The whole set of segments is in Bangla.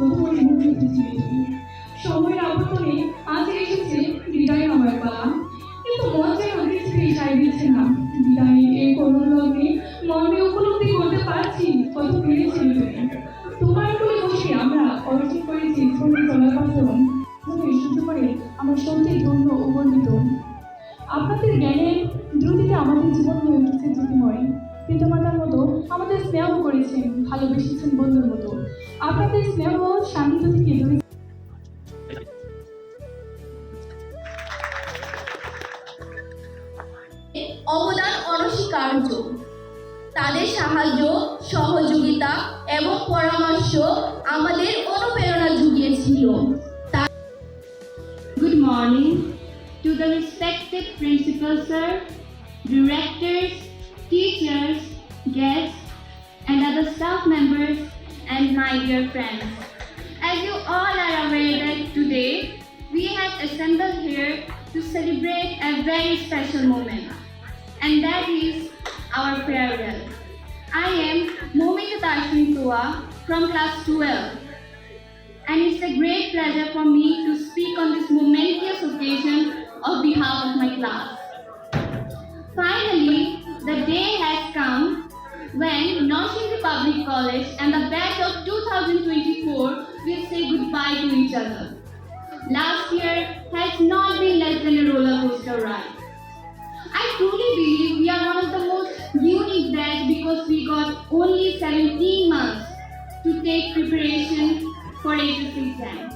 মুখ্যমন্ত্রী ছিলেন সময়ের আবর্তনে আজ এসেছে অবদান অনস্বীকার্য তাদের সাহায্য সহযোগিতা এবং পরামর্শ আমাদের অনুপ্রেরণা Good morning to the respected principal sir, directors, teachers, guests, and other staff members, and my dear friends. As you all are aware that today we have assembled here to celebrate a very special moment, and that is our farewell. I am Momita Tashin Tua from class 12 and it's a great pleasure for me to speak on this momentous occasion on behalf of my class. Finally, the day has come when Noshing Republic College and the batch of 2024 will say goodbye to each other. Last year has not been less than a roller coaster ride. I truly believe we are one of the most unique batch because we got only 17 months to take preparation for HSC exam.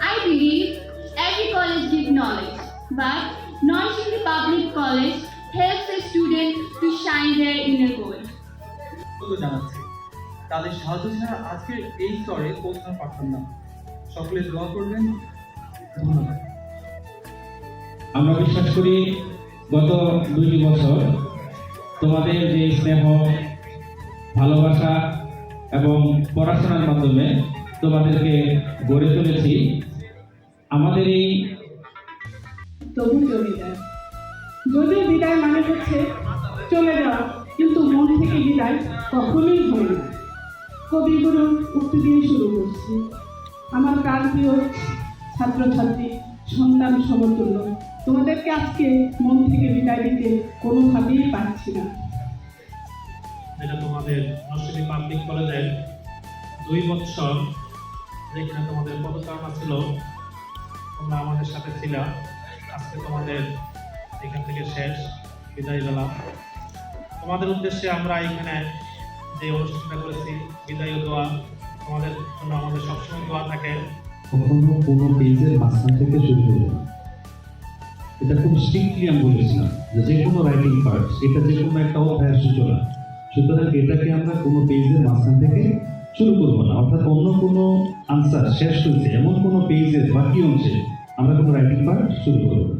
I believe every college gives knowledge, but Nourishing Republic College helps the student to shine their inner জানাচ্ছি। তাদের সাহায্য ছাড়া আজকের এই স্তরে পৌঁছাতে পারতাম না। সকলে দোয়া করবেন। ধন্যবাদ। আমরা বিশ্বাস করি গত দুইটি বছর তোমাদের যে স্নেহ ভালোবাসা এবং পড়াশোনার মাধ্যমে তোমাদেরকে গড়ে তুলেছি আমাদের এই তবু চলে যায় যদিও বিদায় মানে হচ্ছে চলে যাওয়া। কিন্তু মন থেকে বিদায় কখনোই হয় না। কবিগুরু উক্তি দিয়ে শুরু করছি। আমার প্রাণপ্রিয় ছাত্রছাত্রী, সন্তান সমতুল্য, তোমাদেরকে আজকে মন থেকে বিদায় দিতে কোনোভাবেই পারছি না। যেটা তোমাদের নরসিংদী পাবলিক কলেজের দুই বছর যেখানে তোমাদের পদচারণা ছিল, তোমরা আমাদের সাথে ছিল। আজকে তোমাদের এখান থেকে শেষ। বিদায় বেলা তোমাদের উদ্দেশ্যে আমরা এখানে যে অনুষ্ঠানটা করেছি, বিদায় দোয়া, তোমাদের জন্য আমাদের সবসময় দোয়া থাকে। কখনো কোনো পেজের মাঝখান থেকে শুরু করব না। এটা খুব স্ট্রিক্টলি আমি বলেছিলাম যে কোনো রাইটিং পার্ট এটা যে কোনো একটা অধ্যায়ের সূচনা, সুতরাং এটাকে আমরা কোনো পেজের মাঝখান থেকে শুরু করব না। অর্থাৎ অন্য কোনো আনসার শেষ হয়েছে, এমন কোনো পেজের বাকি অংশে আমরা কোনো রাইটিং পার্ট শুরু করব না।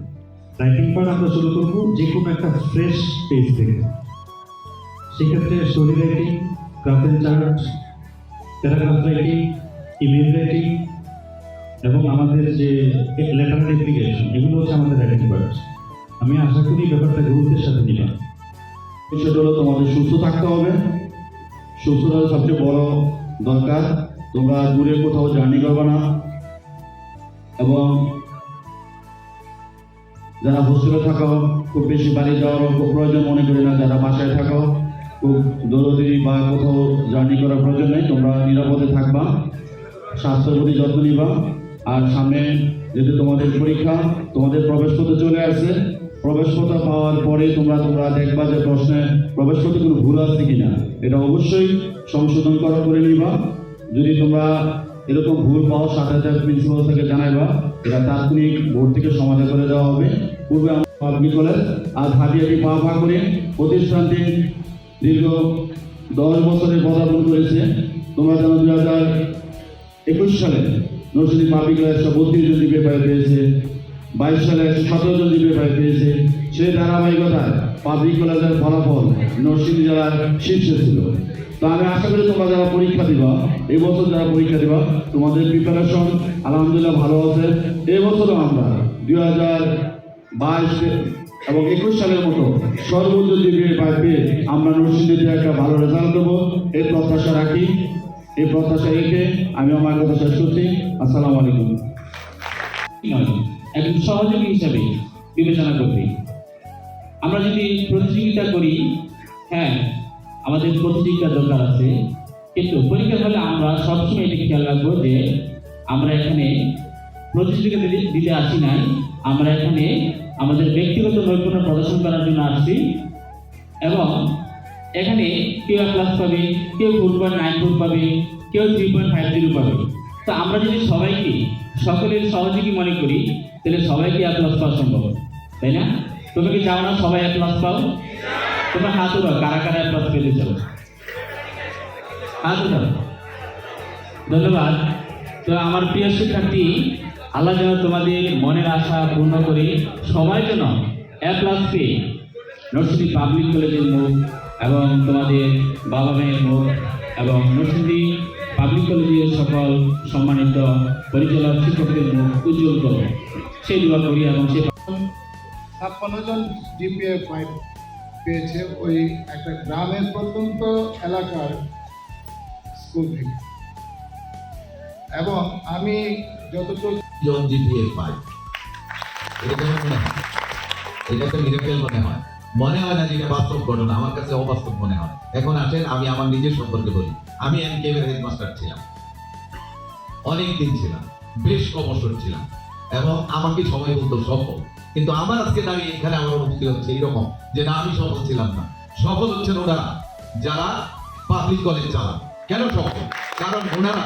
রাইটিং পার্ট আমরা শুরু করব যে কোনো একটা ফ্রেশ পেজ থেকে। সেক্ষেত্রে story writing and chart paragraph writing email writing এবং আমাদের যে লেটার অ্যাপ্লিকেশন এগুলো হচ্ছে আমাদের রাইটিং পার্ট আমি আশা করি ব্যাপারটা গুরুত্বের সাথে নিবা বিষয়টা হলো তোমাদের সুস্থ থাকতে হবে। সুস্থতা সবচেয়ে বড় দরকার। তোমরা দূরে কোথাও জার্নি করবে না। এবং যারা হোস্টেলে থাকো, খুব বেশি বাড়ি যাওয়ার খুব প্রয়োজন মনে করি না। যারা বাসায় থাকো খুব দৌড়দি বা কোথাও জার্নি করার প্রয়োজন নেই। তোমরা নিরাপদে থাকবা, স্বাস্থ্যের প্রতি যত্ন নিবা। আর সামনে যেহেতু তোমাদের পরীক্ষা, তোমাদের প্রবেশপত্র চলে আসছে প্রবেশপত্র পাওয়ার পরে তোমরা তোমরা দেখবা যে প্রশ্নে প্রবেশপত্রে কোনো ভুল আছে কিনা। এটা অবশ্যই সংশোধন করা করে নিবা। যদি তোমরা এরকম ভুল পাও, সাথে সাথে প্রিন্সিপাল থেকে জানাইবা, এটা তাৎক্ষণিক বোর্ড থেকে সমাধান করে দেওয়া হবে। পূর্বে আমরা পাবলিক কলেজ আজ হাটিয়াটি পা পা করে প্রতিষ্ঠানটি দীর্ঘ দশ বছরের পদার্পণ করেছে। তোমরা যেন দুই হাজার একুশ সালে নরসিংদী পাবলিক একশো বত্রিশ জন পেপারে পেয়েছে, বাইশ সালে একশো সতেরো জন পেপারে পেয়েছে। সেই ধারাবাহিকতায় পাবলিক কলেজের ফলাফল নরসিংদী জেলার শীর্ষে ছিল। তো আমি আশা করি তোমরা যারা পরীক্ষা দিবা, এই বছর যারা পরীক্ষা দিবা, তোমাদের প্রিপারেশন আলহামদুলিল্লাহ ভালো আছে। এই বছরও আমরা দুই হাজার বাইশ এবং একুশ সালের মতো সর্বোচ্চ পাই পেয়ে আমরা নরসিংদীতে একটা ভালো রেজাল্ট দেবো। এই প্রত্যাশা রাখি। এই প্রত্যাশা রেখে আমি আমার কথা শেষ করছি। আসসালামু আলাইকুম। একজন সহযোগী হিসাবে বিবেচনা করবে আমরা যদি প্রতিযোগিতা করি হ্যাঁ আমাদের প্রতিযোগিতা দরকার আছে। কিন্তু পরীক্ষার হলে আমরা সবসময় এটি খেয়াল রাখব যে আমরা এখানে প্রতিযোগিতা দিতে আসি নাই। আমরা এখানে আমাদের ব্যক্তিগত নৈপুণ্য প্রদর্শন করার জন্য আসছি। এবং এখানে কেউ এক ক্লাস পাবে, কেউ ফোর পয়েন্ট নাইন ফোর পাবে, কেউ থ্রি পয়েন্ট ফাইভ জিরো পাবে। তো আমরা যদি সবাইকে, সকলের সহযোগী মনে করি, তাহলে সবাইকে এক ক্লাস পাওয়া সম্ভব? তাই না? তুমি কি চাও না সবাই এক ক্লাস পাও? তোমার হাত উঠাও কারা কারা এক ক্লাস পেতে চাও? হাত উঠাও ধন্যবাদ। তো আমার প্রিয় শিক্ষার্থী আল্লাহ যেন তোমাদের মনের আশা পূর্ণ করে সবাই যেন এক পেয়ে নরসিংদী পাবলিক কলেজের মুখ এবং তোমাদের বাবা মায়ের মুখ এবং নরসিংদী পাবলিক কলেজের সকল সম্মানিত পরিচালক শিক্ষকদের মুখ উজ্জ্বল করো। সেই দোয়া করি এবং সে ছাপ্পান্ন জন জিপিএ ফাইভ পেয়েছে ওই একটা গ্রামের প্রত্যন্ত এলাকার স্কুল থেকে। এবং আমি যতটুকু জন জিপিএ পাই এটা মনে হয়? এটা তো মিরাকেল মনে হয়। মনে হয় না যে এটা বাস্তব ঘটনা, আমার কাছে অবাস্তব মনে হয়। এখন আসেন, আমি আমার নিজের সম্পর্কে বলি। আমি এম কে এর হেডমাস্টার ছিলাম। অনেক দিন ছিলাম, বেশ অবসর ছিলাম। এবং আমাকে সবাই বলতো সফল। কিন্তু আমার আজকে দাঁড়িয়ে এখানে আমার অনুভূতি হচ্ছে এইরকম, যে না, আমি সফল ছিলাম না। সফল হচ্ছেন ওনারা, যারা পাবলিক কলেজ চালান। কেন সফল? কারণ ওনারা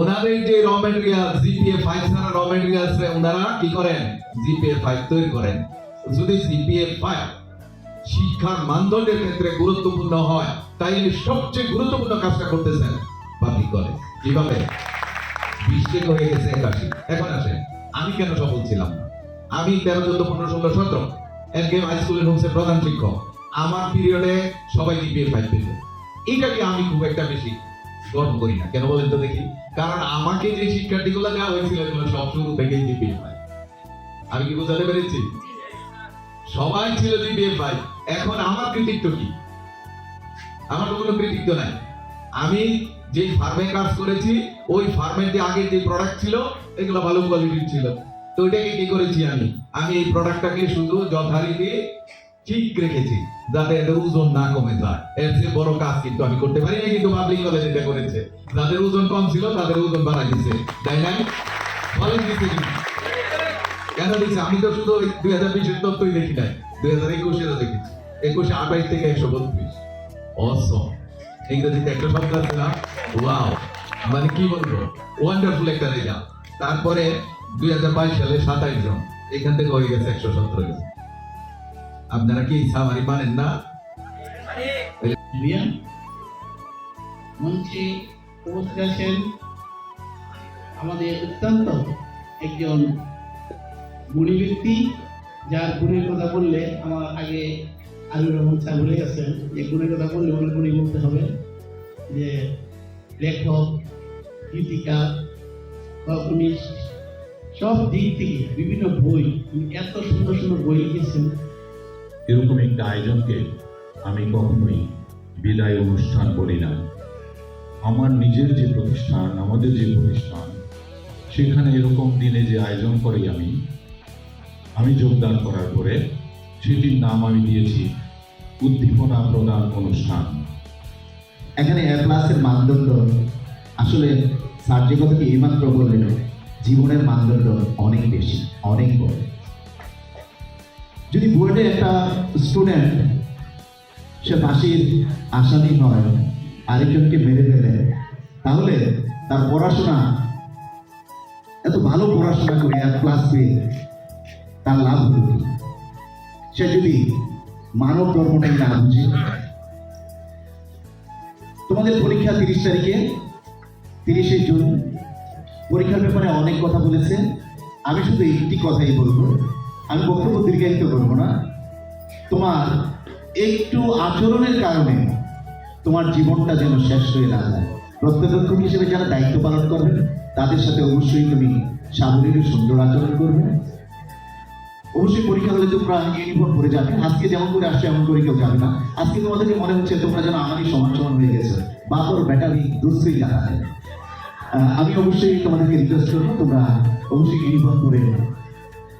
ওনাদের যে র মেটেরিয়াল জিপিএ ফাইভ ছাড়া র মেটেরিয়ালস ওনারা কি করেন? জিপিএ ফাইভ তৈরি করেন। যদি জিপিএ ফাইভ শিক্ষার মানদণ্ডের ক্ষেত্রে গুরুত্বপূর্ণ হয়, তাইলে সবচেয়ে গুরুত্বপূর্ণ কাজটা করতেছেন পাবলিক কলেজ কীভাবে? বিশ থেকে হয়ে গেছে একাশি। এখন আসেন, আমি কেন সফল ছিলাম না? আমি তেরো, চোদ্দ, পনেরো, ষোলো, সতেরো এনকে হাই স্কুলের হোমসের প্রধান শিক্ষক। আমার পিরিয়ডে সবাই জিপিএ ফাইভ পেত। এইটাকে আমি খুব একটা বেশি গর্ব করি না। কেন বলেন তো দেখি? কারণ আমাকে যে শিক্ষার্থীগুলো দেওয়া হয়েছিল, এগুলো সব শুরু থেকেই জিপিএ ফাইভ আমি কি বোঝাতে পেরেছি? সবাই ছিল জিপিএ ফাইভ এখন আমার কৃতিত্ব কি? আমার তো কোনো কৃতিত্ব নাই। আমি যে ফার্মে কাজ করেছি, ওই ফার্মের যে আগে যে প্রোডাক্ট ছিল, এগুলো ভালো কোয়ালিটির ছিল। তো ওইটাকে কি করেছি আমি? আমি এই প্রোডাক্টটাকে শুধু যথারীতি ঠিক রেখেছি, যাতে এদের ওজন না কমে যায়। এর চেয়ে বড় কাজ কিন্তু আমি করতে পারি না কিন্তু পাবলিক কলেজ এটা করেছে। যাদের ওজন কম ছিল, তাদের ওজন বাড়াই দিছে। তাই না? বলেন দিচ্ছে কেন দিচ্ছে আমি তো শুধু দুই হাজার বিশের তথ্যই দেখি নাই। দুই হাজার একুশে দেখেছি একুশে আঠাইশ থেকে একশো বত্রিশ। অসম ইংরেজিতে একটা শব্দ আছে না? ওয়াও মানে কি বলব? ওয়ান্ডারফুল একটা রেজাল্ট তারপরে দুই হাজার বাইশ সালে সাতাইশ জন। এখান থেকে হয়ে গেছে একশো সতেরো জন। আপনারা কি সামারি মানেন না? মঞ্চে উপস্থিত আছেন। আমাদের অত্যন্ত একজন গুণী ব্যক্তি, যার গুণের কথা বললে আমার আগে আলুর রহমান স্যার বলে গেছেন যে গুণের কথা বললে অনেক গুণী বলতে হবে। যে লেখক, গীতিকার বা উনি সব দিক থেকে বিভিন্ন বই এত সুন্দর সুন্দর বই লিখেছেন। এরকম একটা আয়োজনকে আমি কখনোই বিদায় অনুষ্ঠান বলি না। আমার নিজের যে প্রতিষ্ঠান, আমাদের যে প্রতিষ্ঠান, সেখানে এরকম দিনে যে আয়োজন করি আমি আমি যোগদান করার পরে সেটির নাম আমি দিয়েছি, উদ্দীপনা প্রদান অনুষ্ঠান। এখানে এ প্লাসের মানদণ্ড, আসলে স্যার যে কথাটি এইমাত্র বললেন, জীবনের মানদণ্ড অনেক বেশি, অনেক বড়। যদি বুয়েটে একটা স্টুডেন্ট সে ফাঁসির আসামি হয়, আরেকজনকে মেরে ফেলে, তাহলে তার পড়াশোনা, এত ভালো পড়াশোনা করে এক ক্লাস পেয়ে তার লাভ হলো সে যদি মানব ধর্মটাই না বুঝে, তোমাদের পরীক্ষা তিরিশ তারিখে, তিরিশে জুন, পরীক্ষার ব্যাপারে অনেক কথা বলেছে, আমি শুধু একটি কথাই বলব। আমি বক্তব্য দীর্ঘায়িত করব না। তোমার একটু আচরণের কারণে তোমার জীবনটা যেন শেষ হয়ে না যায়। প্রত্যক্ষক হিসেবে যারা দায়িত্ব পালন করবে তাদের সাথে অবশ্যই তুমি সাবলীল সুন্দর আচরণ করবে। অবশ্যই পরীক্ষা হলে তোমরা ইউনিফর্ম পরে যাবে। আজকে যেমন করে আসছে, এমন করে কেউ যাবে না। আজকে তোমাদেরকে মনে হচ্ছে, তোমরা যেন আমারই সমান সমান হয়ে গেছে। বাপর ব্যাটারি দুশ্রী জানা আমি অবশ্যই তোমাদেরকে রিকোয়েস্ট করব, তোমরা অবশ্যই ইউনিফর্ম পরে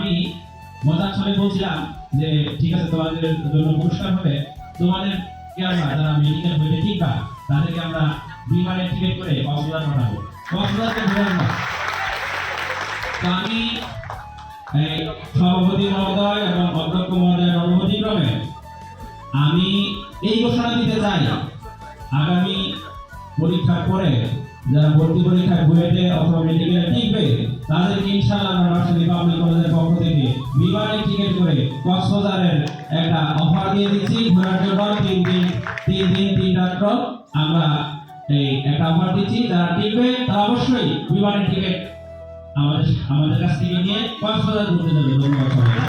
আমি মজার ছলে বলছিলাম যে, ঠিক আছে, তোমাদের জন্য পুরস্কার হবে। তোমাদের আমরা, যারা মেডিকেল বুয়েটে ঠিক বা তাদেরকে আমরা বিমানের টিকিট করে কক্সবাজার পাঠাবো। না। তো আমি সভাপতি মহোদয় এবং অধ্যক্ষ মহোদয়ের অনুমতি ক্রমে আমি এই ঘোষণা দিতে চাই। আগামী পরীক্ষার পরে যারা ভর্তি পরীক্ষায় বুয়েটে অথবা মেডিকেলে টিকবে, তাদেরকে ইনশাআল্লাহ আমরা নরসিংদী পাবলিক কলেজের পক্ষ থেকে বিমানের টিকিট করে কক্সবাজারের একটা অফার দিয়ে দিচ্ছি। ঘোরার জন্য তিন দিন তিন দিন, তিন রাত্র আমরা এই একটা অফার দিচ্ছি। যারা টিকবে, তারা অবশ্যই বিমানের টিকিট আমাদের আমাদের কাছ থেকে নিয়ে কক্সবাজার ঘুরতে যাবে। ধন্যবাদ সবাইকে।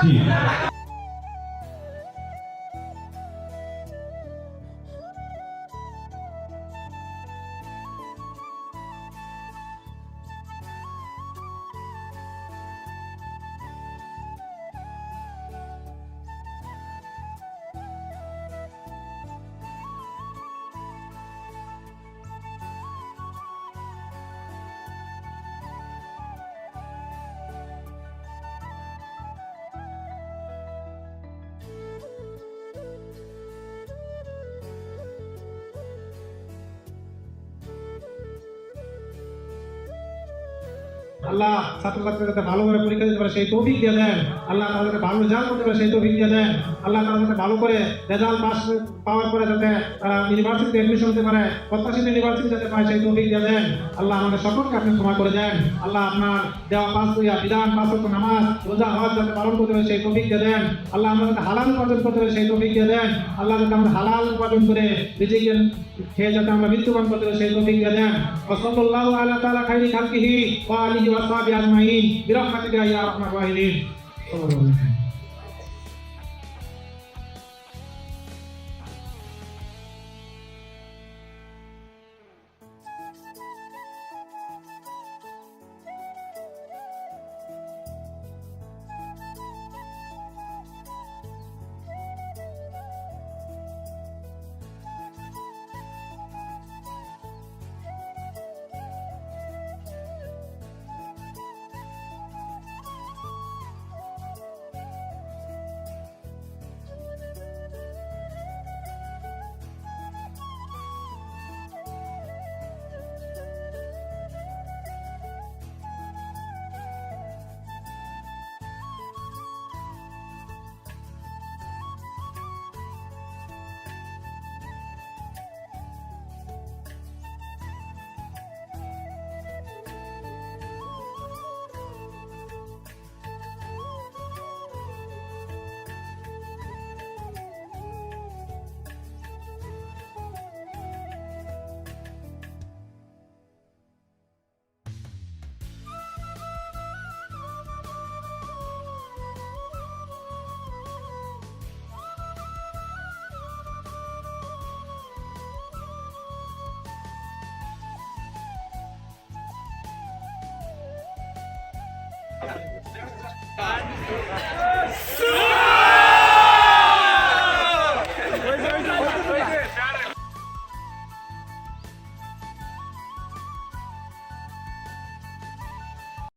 জি। আল্লাহ ছাত্রছাত্রীরা যাতে ভালো করে পরীক্ষা দিতে পারে, সেই তৌফিক দিয়ে দেন। আল্লাহ তাদেরকে ভালো রেজাল্ট করতে পারে, সেই তৌফিক দিয়ে দেন। আল্লাহ তাদেরকে ভালো করে রেজাল্ট পাস পাওয়ার পরে যাতে তারা ইউনিভার্সিটিতে অ্যাডমিশন হতে পারে, প্রত্যাশিত ইউনিভার্সিটি যাতে পায়, সেই তৌফিক দিয়ে দেন। আল্লাহ আমাদের সকলকে আপনি ক্ষমা করে দেন। আল্লাহ আপনার দেওয়া পাঁচ ইয়া বিধান, পাঁচ নামাজ, রোজা হজ যাতে পালন করতে পারে, সেই তৌফিক দিয়ে দেন। আল্লাহ আমাদের হালাল উপার্জন করতে পারে, সেই তৌফিক দিয়ে দেন। আল্লাহ যাতে আমরা হালাল উপার্জন করে নিজেকে খেয়ে যাতে আমরা মৃত্যুবরণ করতে হবে সেই তৌফিক দিয়ে দেন। ওসল্লাহ আল্লাহ তালা খাইরি খালকিহি ওয়া আলিহি ওয়া সাহাবি আজমাইন। বিরহমাতিকা আপনার রাহমাতুল্লাহি আলাইহি Sim!